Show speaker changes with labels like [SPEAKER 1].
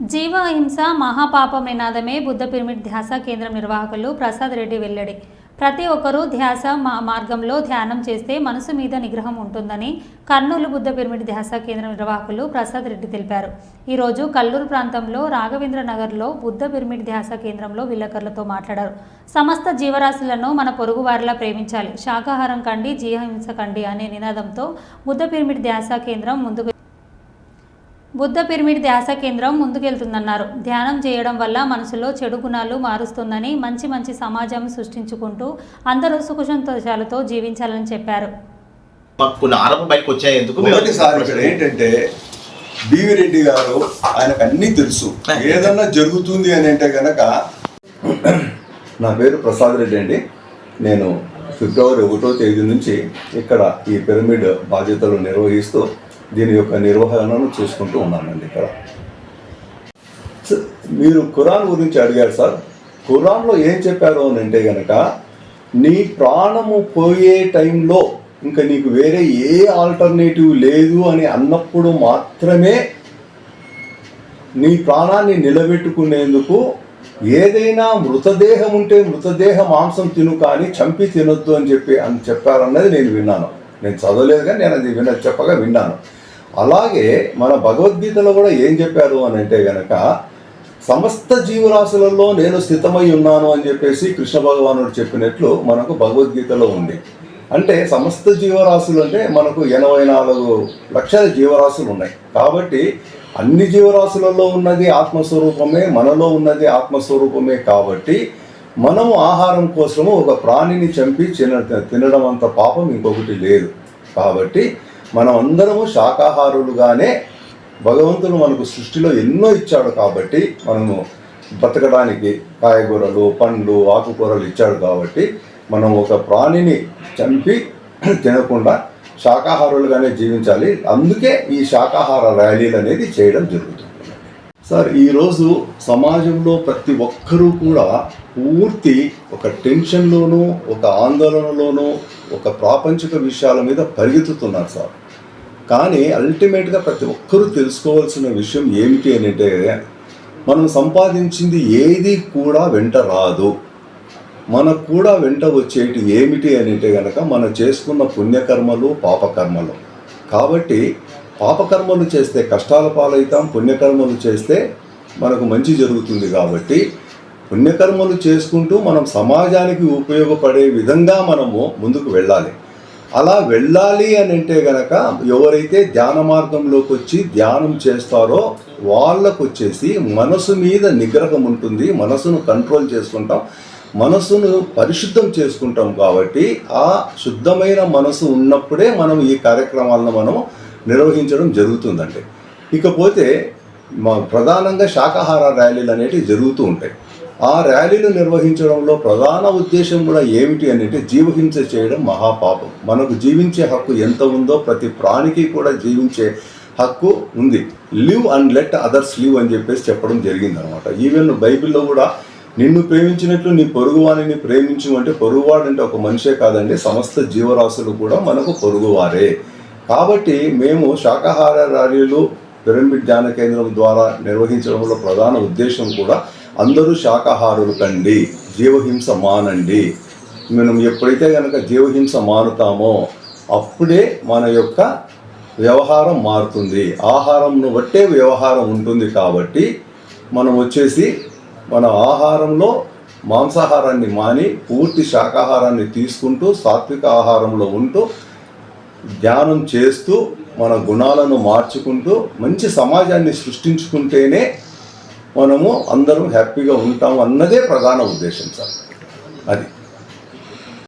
[SPEAKER 1] జీవహింస మహాపాపం నినాదమే బుద్ధ పిరమిడ్ ధ్యాస కేంద్రం నిర్వాహకులు ప్రసాద్ రెడ్డి వెల్లడి. ప్రతి ఒక్కరూ ధ్యాస మా మార్గంలో ధ్యానం చేస్తే మనసు మీద నిగ్రహం ఉంటుందని కర్నూలు బుద్ధ పిరమిడ్ ధ్యాస కేంద్రం నిర్వాహకులు ప్రసాద్ రెడ్డి తెలిపారు. ఈరోజు కల్లూరు ప్రాంతంలో రాఘవేంద్ర నగర్లో బుద్ధ పిరమిడ్ ధ్యాస కేంద్రంలో విలేకరులతో మాట్లాడారు. సమస్త జీవరాశులను మన పొరుగువారిలా ప్రేమించాలి. శాకాహారం కండి జీవహింస కండి అనే నినాదంతో బుద్ధ పిరమిడ్ ధ్యాస కేంద్రం ముందుకు బుద్ధ పిరమిడ్ ధ్యాస కేంద్రం ముందుకెళ్తుందన్నారు. ధ్యానం చేయడం వల్ల మనసులో చెడు గుణాలు మారుస్తుందని మంచి మంచి సమాజం సృష్టించుకుంటూ అందరూ సుఖ సంతోషాలతో జీవించాలని చెప్పారు.
[SPEAKER 2] ఏంటంటే బివి రెడ్డి గారు ఆయనకు అన్నీ తెలుసు. ఏదన్నా జరుగుతుంది అని అంటే గనక నా పేరు ప్రసాద్ రెడ్డి అండి. నేను ఫిబ్రవరి ఒకటో తేదీ నుంచి ఇక్కడ ఈ పిరమిడ్ బాధ్యతలు నిర్వహిస్తూ దీని యొక్క నిర్వహణను చూసుకుంటూ ఉన్నానండి ఇక్కడ. మీరు ఖురాన్ గురించి అడిగారు సార్. ఖురాన్లో ఏం చెప్పారు అని అంటే గనక నీ ప్రాణము పోయే టైంలో ఇంకా నీకు వేరే ఏ ఆల్టర్నేటివ్ లేదు అని అన్నప్పుడు మాత్రమే నీ ప్రాణాన్ని నిలబెట్టుకునేందుకు ఏదైనా మృతదేహం ఉంటే మృతదేహ మాంసం తిను కానీ చంపి తినొద్దు అని చెప్పి అని చెప్పారన్నది నేను విన్నాను. నేను చదవలేదు కానీ నేను అది విన చెప్పగా విన్నాను. అలాగే మన భగవద్గీతలో కూడా ఏం చెప్పారు అని అంటే గనక సమస్త జీవరాశులలో నేను స్థితమై ఉన్నాను అని చెప్పేసి కృష్ణ భగవానుడు చెప్పినట్లు మనకు భగవద్గీతలో ఉంది. అంటే సమస్త జీవరాశులు అంటే మనకు ఎనభై నాలుగు లక్షల జీవరాశులు ఉన్నాయి. కాబట్టి అన్ని జీవరాశులలో ఉన్నది ఆత్మస్వరూపమే మనలో ఉన్నది ఆత్మస్వరూపమే కాబట్టి మనము ఆహారం కోసము ఒక ప్రాణిని చంపి తిన తినడం అంత పాపం ఇంకొకటి లేదు. కాబట్టి మనం అందరము శాకాహారులుగానే భగవంతుడు మనకు సృష్టిలో ఎన్నో ఇచ్చాడు కాబట్టి మనము బతకడానికి కాయగూరలు పండ్లు ఆకుకూరలు ఇచ్చాడు కాబట్టి మనం ఒక ప్రాణిని చంపి తినకుండా శాకాహారులుగానే జీవించాలి. అందుకే ఈ శాకాహార ర్యాలీలు అనేది చేయడం జరుగుతుంది. సార్ ఈరోజు సమాజంలో ప్రతి ఒక్కరూ కూడా పూర్తి ఒక టెన్షన్లోనూ ఒక ఆందోళనలోనూ ఒక ప్రాపంచిక విషయాల మీద పరిగెత్తుతున్నారు సార్. కానీ అల్టిమేట్గా ప్రతి ఒక్కరూ తెలుసుకోవాల్సిన విషయం ఏమిటి అని అంటే మనం సంపాదించింది ఏది కూడా వెంట రాదు. మనకు కూడా వెంట వచ్చేటి ఏమిటి అని అంటే కనుక మనం చేసుకున్న పుణ్యకర్మలు పాపకర్మలు. కాబట్టి పాపకర్మలు చేస్తే కష్టాల పాలవుతాం పుణ్యకర్మలు చేస్తే మనకు మంచి జరుగుతుంది కాబట్టి పుణ్యకర్మలు చేసుకుంటూ మనం సమాజానికి ఉపయోగపడే విధంగా మనము ముందుకు వెళ్ళాలి. అలా వెళ్ళాలి అని అంటే గనక ఎవరైతే ధ్యాన మార్గంలోకి వచ్చి ధ్యానం చేస్తారో వాళ్ళకు వచ్చేసి మనసు మీద నిగ్రహం ఉంటుంది మనసును కంట్రోల్ చేసుకుంటాం మనసును పరిశుద్ధం చేసుకుంటాం కాబట్టి ఆ శుద్ధమైన మనసు ఉన్నప్పుడే మనం ఈ కార్యక్రమాలను మనం నిర్వహించడం జరుగుతుందండి. ఇకపోతే మా ప్రధానంగా శాకాహార ర్యాలీలు అనేటివి జరుగుతూ ఉంటాయి. ఆ ర్యాలీలు నిర్వహించడంలో ప్రధాన ఉద్దేశం కూడా ఏమిటి అంటే జీవహింస చేయడం మహాపాపం. మనకు జీవించే హక్కు ఎంత ఉందో ప్రతి ప్రాణికి కూడా జీవించే హక్కు ఉంది. Live and let others live అని చెప్పేసి చెప్పడం జరిగింది అనమాట ఈవెన్ బైబిల్లో కూడా నిన్ను ప్రేమించినట్లు నీ పొరుగువాణిని ప్రేమించు అంటే పొరుగువాడు అంటే ఒక మనిషే కాదండి సమస్త జీవరాశులు కూడా మనకు పొరుగువారే. కాబట్టి మేము శాకాహార ర్యాలీలు పిరమిడ్ ధ్యాన కేంద్రం ద్వారా నిర్వహించడంలో ప్రధాన ఉద్దేశం కూడా అందరూ శాకాహారులు కండి జీవహింస మానండి. మనం ఎప్పుడైతే కనుక జీవహింస మానుతామో అప్పుడే మన యొక్క వ్యవహారం మారుతుంది. ఆహారంను బట్టే వ్యవహారం ఉంటుంది కాబట్టి మనం వచ్చేసి మన ఆహారంలో మాంసాహారాన్ని మాని పూర్తి శాకాహారాన్ని తీసుకుంటూ సాత్విక ఆహారంలో ఉంటూ ధ్యానం చేస్తూ మన గుణాలను మార్చుకుంటూ మంచి సమాజాన్ని సృష్టించుకుంటేనే మనము అందరం హ్యాపీగా ఉంటాం అన్నదే ప్రధాన ఉద్దేశం సార్. అది.